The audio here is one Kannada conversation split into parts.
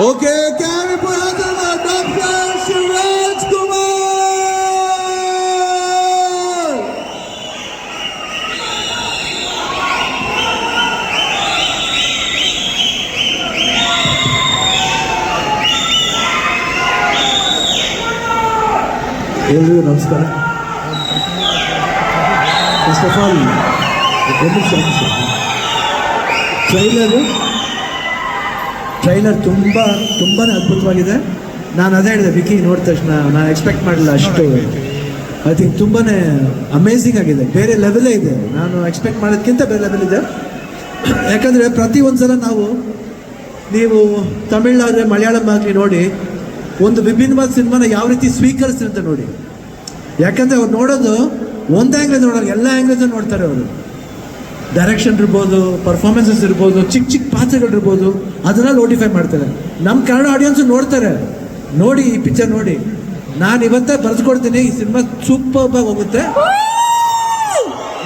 Okay camera doctor Shivraj Kumar ಎಲ್ರಿಗೂ ನಮಸ್ಕಾರ ಫಸ್ಟ್ ಆಫ್ ಆಲ್ ಒಂದು ನಿಮಿಷ ಟ್ರೈಲರು ಟ್ರೈಲರ್ ತುಂಬ ತುಂಬಾ ಅದ್ಭುತವಾಗಿದೆ. ನಾನು ಅದೇ ಹೇಳಿದೆ, ವಿಕಿ ನೋಡಿದ ತಕ್ಷಣ, ನಾನು ಎಕ್ಸ್ಪೆಕ್ಟ್ ಮಾಡಲಿಲ್ಲ ಅಷ್ಟು. ಐ ಥಿಂಕ್ ತುಂಬಾ ಅಮೇಝಿಂಗ್ ಆಗಿದೆ. ಬೇರೆ ಲೆವೆಲೇ ಇದೆ. ನಾನು ಎಕ್ಸ್ಪೆಕ್ಟ್ ಮಾಡೋದಕ್ಕಿಂತ ಬೇರೆ ಲೆವೆಲ್ ಇದೆ. ಯಾಕಂದರೆ ಪ್ರತಿ ಒಂದು ಸಲ ನಾವು, ನೀವು ತಮಿಳ್ನಾಡ್ರೆ ಮಲಯಾಳಂ ಆಗಲಿ ನೋಡಿ, ಒಂದು ವಿಭಿನ್ನವಾದ ಸಿನಿಮಾನ ಯಾವ ರೀತಿ ಸ್ವೀಕರಿಸಿರುತ್ತೆ ನೋಡಿ. ಯಾಕಂದರೆ ಅವ್ರು ನೋಡೋದು ಒಂದು ಆ್ಯಂಗ್ಲೇಜ್ ನೋಡೋರು, ಎಲ್ಲ ಆ್ಯಂಗ್ಲೇಜ್ ನೋಡ್ತಾರೆ ಅವರು. ಡೈರೆಕ್ಷನ್ ಇರ್ಬೋದು ಪರ್ಫಾರ್ಮೆನ್ಸಸ್ ಇರ್ಬೋದು, ಚಿಕ್ಕ ಚಿಕ್ಕ ಪಾತ್ರಗಳಿರ್ಬೋದು, ಅದನ್ನ ನೋಟಿಫೈ ಮಾಡ್ತಾರೆ. ನಮ್ಮ ಕನ್ನಡ ಆಡಿಯನ್ಸು ನೋಡ್ತಾರೆ. ನೋಡಿ ಈ ಪಿಕ್ಚರ್ ನೋಡಿ. ನಾನು ಇವತ್ತೇ ಬರೆದುಕೊಡ್ತೀನಿ, ಈ ಸಿನಿಮಾ ಸೂಪರ್ ಆಗಿ ಹೋಗುತ್ತೆ.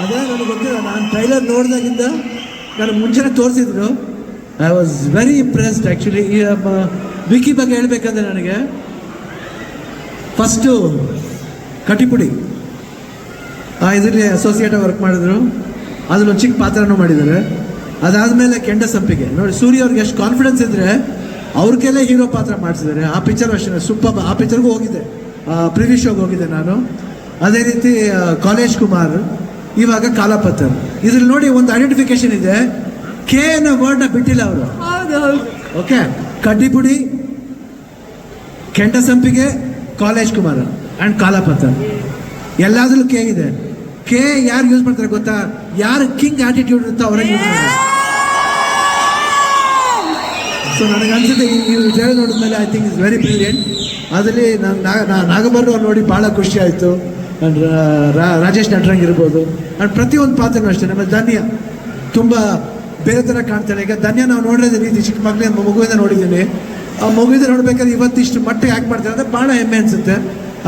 ಅದೇ ನನಗೆ ಗೊತ್ತಿಲ್ಲ, ನಾನು ಟ್ರೈಲರ್ ನೋಡಿದಾಗಿಂದ ನನಗೆ ಮುಂಚೆನೇ ತೋರಿಸಿದ್ರು. I was very impressed actually ಈ ವಿಕಿ ಬಗ್ಗೆ ಹೇಳ್ಬೇಕಂದ್ರೆ ನನಗೆ ಫಸ್ಟು ಕಟಿಪುಡಿ. ಆ, ಇದರಲ್ಲಿ ಅಸೋಸಿಯೇಟಾಗಿ ವರ್ಕ್ ಮಾಡಿದ್ರು. ಅದ್ರಲ್ಲೊಂದು ಚಿಕ್ಕ ಪಾತ್ರನೂ ಮಾಡಿದ್ದಾರೆ. ಅದಾದಮೇಲೆ ಕೆಂಡ ಸಂಪಿಗೆ. ನೋಡಿ ಸೂರ್ಯ ಅವ್ರಿಗೆ ಎಷ್ಟು ಕಾನ್ಫಿಡೆನ್ಸ್ ಇದ್ರೆ ಅವ್ರಿಗೆಲ್ಲ ಹೀರೋ ಪಾತ್ರ ಮಾಡಿಸಿದ್ದಾರೆ. ಆ ಪಿಕ್ಚರ್ ಅಷ್ಟೇ ಸೂಪರ್ ಆ ಪಿಕ್ಚರ್ಗೂ ಹೋಗಿದೆ. ಪ್ರಿವಿ ಶೋಗೆ ಹೋಗಿದ್ದೆ ನಾನು. ಅದೇ ರೀತಿ ಕಾಲೇಜ್ ಕುಮಾರ್ ಇವಾಗ ಕಾಲಪತ್ರ ಇದ್ರಲ್ಲಿ ನೋಡಿ ಒಂದು ಐಡೆಂಟಿಫಿಕೇಶನ್ ಇದೆ. ಕೆ ಅನ್ನೋ ವರ್ಡ್ನ ಬಿಟ್ಟಿಲ್ಲ ಅವರು. ಓಕೆ? ಕಡ್ಡಿಪುಡಿ ಕೆಂಡ ಸಂಪಿಗೆ ಕಾಲೇಜ್ ಕುಮಾರ್ ಆ್ಯಂಡ್ ಕಾಲಪತ್ರ ಎಲ್ಲಾದ್ರೂ ಕೆ ಇದೆ. ಕೆ ಯಾರು ಯೂಸ್ ಮಾಡ್ತಾರೆ ಗೊತ್ತಾ? ಯಾರು ಕಿಂಗ್ ಆಟಿಟ್ಯೂಡ್ ಇರುತ್ತೋ ಅವರೇ ಯೂಸ್ ಮಾಡ್ತಾರೆ. ಸೊ ನನಗೆ ಅನ್ಸುತ್ತೆ ಈ ವಿಚಾರ ನೋಡಿದ್ಮೇಲೆ I think is very brilliant ಅದರಲ್ಲಿ ನಾನು ನಾಗಬರ್ ಅವ್ರು ನೋಡಿ ಭಾಳ ಖುಷಿ ಆಯಿತು. ರಾಜೇಶ್ ನಟರಂಗ್ ಇರ್ಬೋದು. ಆ್ಯಂಡ್ ಪ್ರತಿಯೊಂದು ಪಾತ್ರನೂ ಅಷ್ಟೇ. ನಮ್ಮ ಧನ್ಯ. ತುಂಬ ಬೇರೆ ಥರ ಕಾಣ್ತಾಳೆ ಈಗ ಧನ್ಯ ನಾವು ನೋಡಿದ ರೀತಿ ಚಿಕ್ಕ ಮಕ್ಕಳಿಗೆ ಮಗುವಿಂದ ನೋಡಿದ್ದೀನಿ. ಆ ಮಗುವಿಂದ ನೋಡ್ಬೇಕಾದ್ರೆ ಇವತ್ತಿಷ್ಟು ಮಟ್ಟಿಗೆ ಯಾಕೆ ಮಾಡ್ತಾರೆ ಅಂದರೆ ಭಾಳ ಹೆಮ್ಮೆ ಅನಿಸುತ್ತೆ.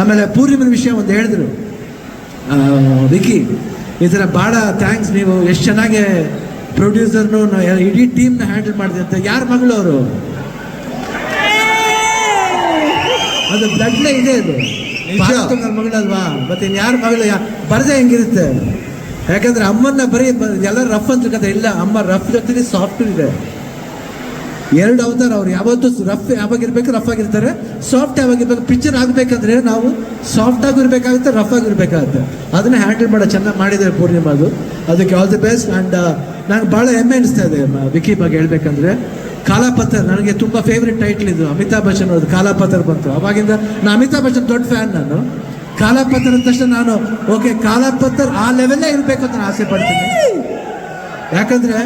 ಆಮೇಲೆ ಪೂರ್ಣಿಮನ ವಿಷಯ ಒಂದು ಹೇಳಿದ್ರು. ವಿಕಿ ಈ ಥರ ಭಾಳ ಥ್ಯಾಂಕ್ಸ್ ನೀವು. ಎಷ್ಟು ಚೆನ್ನಾಗಿ ಪ್ರೊಡ್ಯೂಸರ್ನು ಇಡೀ ಟೀಮ್ನ ಹ್ಯಾಂಡಲ್ ಮಾಡಿದೆ ಅಂತ ಯಾರ ಮಗಳು ಅವರು? ಅದು ಬ್ಲಡ್ಲೇ ಇದೆ ಅದು. ಮಗಳಲ್ವಾ? ಮತ್ತೆ ಇನ್ನು ಯಾರ ಮಗಳು? ಯಾ ಬರದೆ ಹೆಂಗಿರುತ್ತೆ? ಯಾಕಂದ್ರೆ ಅಮ್ಮನ್ನ ಬರೀ ಎಲ್ಲ ರಫ್ ಅಂತ. ಇಲ್ಲ. ಅಮ್ಮ ರಫ್ ಜೊತೆ ಸಾಫ್ಟ್ ಇದೆ. ಎರಡು ಅವತಾರ ಅವ್ರು ಯಾವತ್ತೂ ರಫ್ ಯಾವಾಗಿರ್ಬೇಕು ರಫ್ ಆಗಿರ್ತಾರೆ. ಸಾಫ್ಟ್ ಯಾವಾಗಿರ್ಬೇಕು ಪಿಕ್ಚರ್ ಆಗಬೇಕಂದ್ರೆ ನಾವು ಸಾಫ್ಟ್ ಆಗಿರ್ಬೇಕಾಗುತ್ತೆ ರಫ್ ಆಗಿರ್ಬೇಕಾಗುತ್ತೆ ಅದನ್ನ ಹ್ಯಾಂಡಲ್ ಮಾಡೋ ಚೆನ್ನಾಗಿ ಮಾಡಿದ್ದಾರೆ ಪೂರ್ಣಿಮಾ ಅದು. ಅದಕ್ಕೆ ಆಲ್ ದಿ ಬೆಸ್ಟ್ ಆ್ಯಂಡ್ ನಂಗೆ ಭಾಳ ಹೆಮ್ಮೆ ಅನಿಸ್ತಾ ಇದೆ ವಿಕಿ ಬಗ್ಗೆ ಹೇಳ್ಬೇಕಂದ್ರೆ. ಕಾಲಾಪತ್ರ ನನಗೆ ತುಂಬ ಫೇವ್ರೆಟ್ ಟೈಟ್ಲ್ ಇದು, ಅಮಿತಾಬ್ ಬಚ್ಚನ್ ಅವ್ರದ್ದು ಕಾಲಾಪತ್ರ ಬಂತು. ಅವಾಗಿಂದ ನಾನು ಅಮಿತಾಬ್ ಬಚ್ಚನ್ ದೊಡ್ಡ ಫ್ಯಾನ್ ನಾನು. ಕಾಲಾಪತ್ರ ಅಂದ ತಕ್ಷಣ ನಾನು ಓಕೆ ಕಾಲಾಪತ್ರ ಆ ಲೆವೆಲ್ಲೇ ಇರಬೇಕು ಅಂತ ನಾನು ಆಸೆ ಪಡ್ತೀನಿ. ಯಾಕಂದ್ರೆ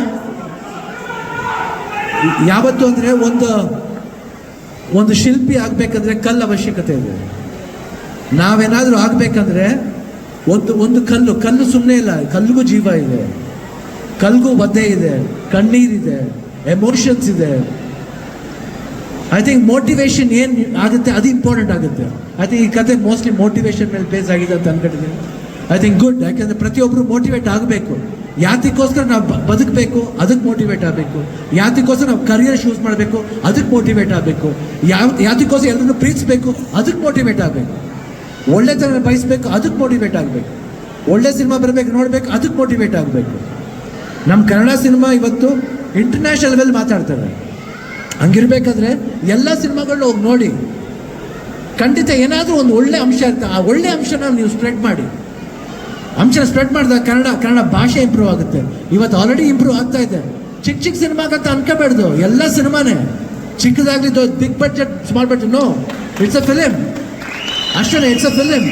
ಯಾವತ್ತು ಅಂದರೆ ಒಂದು ಒಂದು ಶಿಲ್ಪಿ ಆಗಬೇಕಂದ್ರೆ ಕಲ್ಲು ಅವಶ್ಯಕತೆ ಇದೆ. ನಾವೇನಾದರೂ ಆಗಬೇಕಂದ್ರೆ ಒಂದು ಒಂದು ಕಲ್ಲು ಕಲ್ಲು ಸುಮ್ಮನೆ ಇಲ್ಲ, ಕಲ್ಲಿಗೂ ಜೀವ ಇದೆ. ಕಲ್ಗೂ ಒದ್ದೆ ಇದೆ ಕಣ್ಣೀರಿದೆ ಎಮೋಷನ್ಸ್ ಇದೆ. ಐ ಥಿಂಕ್ ಮೋಟಿವೇಶನ್ ಏನು ಆಗುತ್ತೆ, ಅದು ಇಂಪಾರ್ಟೆಂಟ್ ಆಗುತ್ತೆ. ಐ ಥಿಂಕ್ ಈ ಕತೆ ಮೋಸ್ಟ್ಲಿ ಮೋಟಿವೇಶನ್ ಮೇಲೆ ಬೇಸ್ ಆಗಿದೆ ಅಂತ ಅನ್ಕೊಂಡಿದ್ದೀನಿ. ಐ ಥಿಂಕ್ ಗುಡ್ ಯಾಕೆಂದರೆ ಪ್ರತಿಯೊಬ್ಬರು ಮೋಟಿವೇಟ್ ಆಗಬೇಕು. ಯಾತಿಗೋಸ್ಕರ ನಾವು ಬದುಕಬೇಕು, ಅದಕ್ಕೆ ಮೋಟಿವೇಟ್ ಆಗಬೇಕು. ಯಾತಿಗೋಸ್ಕರ ನಾವು ಕರಿಯರ್ ಚೂಸ್ ಮಾಡಬೇಕು, ಅದಕ್ಕೆ ಮೋಟಿವೇಟ್ ಆಗಬೇಕು. ಯಾವ ಯಾತಿಗೋಸ್ಕರ ಎಲ್ಲರನ್ನು ಪ್ರೀತಿಸಬೇಕು, ಅದಕ್ಕೆ ಮೋಟಿವೇಟ್ ಆಗಬೇಕು. ಒಳ್ಳೆತನ ಬಯಸ್ಬೇಕು, ಅದಕ್ಕೆ ಮೋಟಿವೇಟ್ ಆಗಬೇಕು. ಒಳ್ಳೆ ಸಿನಿಮಾ ಬರಬೇಕು, ನೋಡಬೇಕು, ಅದಕ್ಕೆ ಮೋಟಿವೇಟ್ ಆಗಬೇಕು. ನಮ್ಮ ಕನ್ನಡ ಸಿನಿಮಾ ಇವತ್ತು ಇಂಟರ್ನ್ಯಾಷನಲ್ ಲೆವೆಲ್ ಮಾತಾಡ್ತಾರೆ. ಹಂಗಿರ್ಬೇಕಾದ್ರೆ ಎಲ್ಲ ಸಿನಿಮಾಗಳನ್ನ ಹೋಗಿ ನೋಡಿ. ಖಂಡಿತ ಏನಾದರೂ ಒಂದು ಒಳ್ಳೆ ಅಂಶ ಇರುತ್ತೆ. ಆ ಒಳ್ಳೆ ಅಂಶನ ನೀವು ಸ್ಪ್ರೆಡ್ ಮಾಡಿ. ಅಂಶನ ಸ್ಪ್ರೆಡ್ ಮಾಡಿದಾಗ ಕನ್ನಡ ಕನ್ನಡ ಭಾಷೆ ಇಂಪ್ರೂವ್ ಆಗುತ್ತೆ. ಇವತ್ತು ಆಲ್ರೆಡಿ ಇಂಪ್ರೂವ್ ಆಗ್ತಾ ಇದೆ. ಚಿಕ್ಕ ಚಿಕ್ಕ ಸಿನಿಮಾಗಂತ ಅನ್ಕೋಬೇಡ್ದು. ಎಲ್ಲ ಸಿನಿಮಾನೇ. ಚಿಕ್ಕದಾಗ್ಲಿ big budget small budget no it's a film ಅಷ್ಟೇ ಇಟ್ಸ್ ಅ ಫಿಲಿಮ್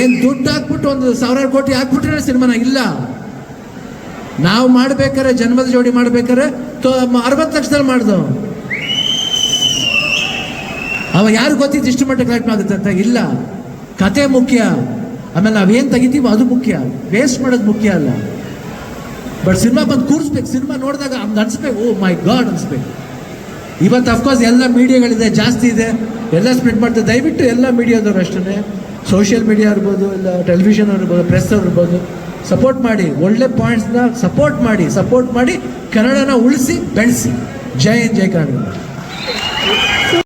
ಏನು ದುಡ್ಡು ಹಾಕ್ಬಿಟ್ಟು ಒಂದು ಸಾವಿರಾರು ಕೋಟಿ ಹಾಕ್ಬಿಟ್ರೆ ಸಿನಿಮಾನ ಇಲ್ಲ. ನಾವು ಮಾಡ್ಬೇಕಾರೆ ಜನ್ಮದ ಜೋಡಿ ಮಾಡ್ಬೇಕಾರೆ ಅರವತ್ತು ಲಕ್ಷದಲ್ಲಿ ಮಾಡ್ದು. ಅವ ಯಾರು ಗೊತ್ತಿದ್ದು ಇಷ್ಟು ಮಟ್ಟಿಗೆ ಕಲೆಕ್ಟ್ ಮಾಡುತ್ತೆ? ಅಂತ ಇಲ್ಲ. ಕತೆ ಮುಖ್ಯ. ಆಮೇಲೆ ನಾವೇನು ತೆಗಿತೀವೋ ಅದು ಮುಖ್ಯ ವೇಸ್ಟ್ ಮಾಡೋದು ಮುಖ್ಯ ಅಲ್ಲ. ಬಟ್ ಸಿನಿಮಾ ಬಂದು ಕೂರಿಸ್ಬೇಕು. ಸಿನಿಮಾ ನೋಡಿದಾಗ ಹಂಗೆ ಅನ್ಸ್ಬೇಕು. ಓ ಮೈ ಗಾಡ್ ಅನ್ಸ್ಬೇಕು. ಇವತ್ತು ಅಫ್ಕೋರ್ಸ್ ಎಲ್ಲ ಮೀಡಿಯಾಗಳಿದೆ, ಜಾಸ್ತಿ ಇದೆ. ಎಲ್ಲ ಸ್ಪ್ರೆಡ್ ಮಾಡ್ತಾರೆ ದಯವಿಟ್ಟು ಎಲ್ಲ ಮೀಡಿಯಾದವ್ರು ಅಷ್ಟೇ ಸೋಷಿಯಲ್ ಮೀಡಿಯಾ ಇರ್ಬೋದು, ಇಲ್ಲ ಟೆಲಿವಿಷನ್ ಇರ್ಬೋದು ಪ್ರೆಸ್ ಅವ್ರು ಇರ್ಬೋದು ಸಪೋರ್ಟ್ ಮಾಡಿ. ಒಳ್ಳೆ ಪಾಯಿಂಟ್ಸ್ನ ಸಪೋರ್ಟ್ ಮಾಡಿ. ಸಪೋರ್ಟ್ ಮಾಡಿ ಕನ್ನಡನ ಉಳಿಸಿ, ಬೆಳೆಸಿ. ಜೈ ಜೈ ಕರ್ನಾಟಕ.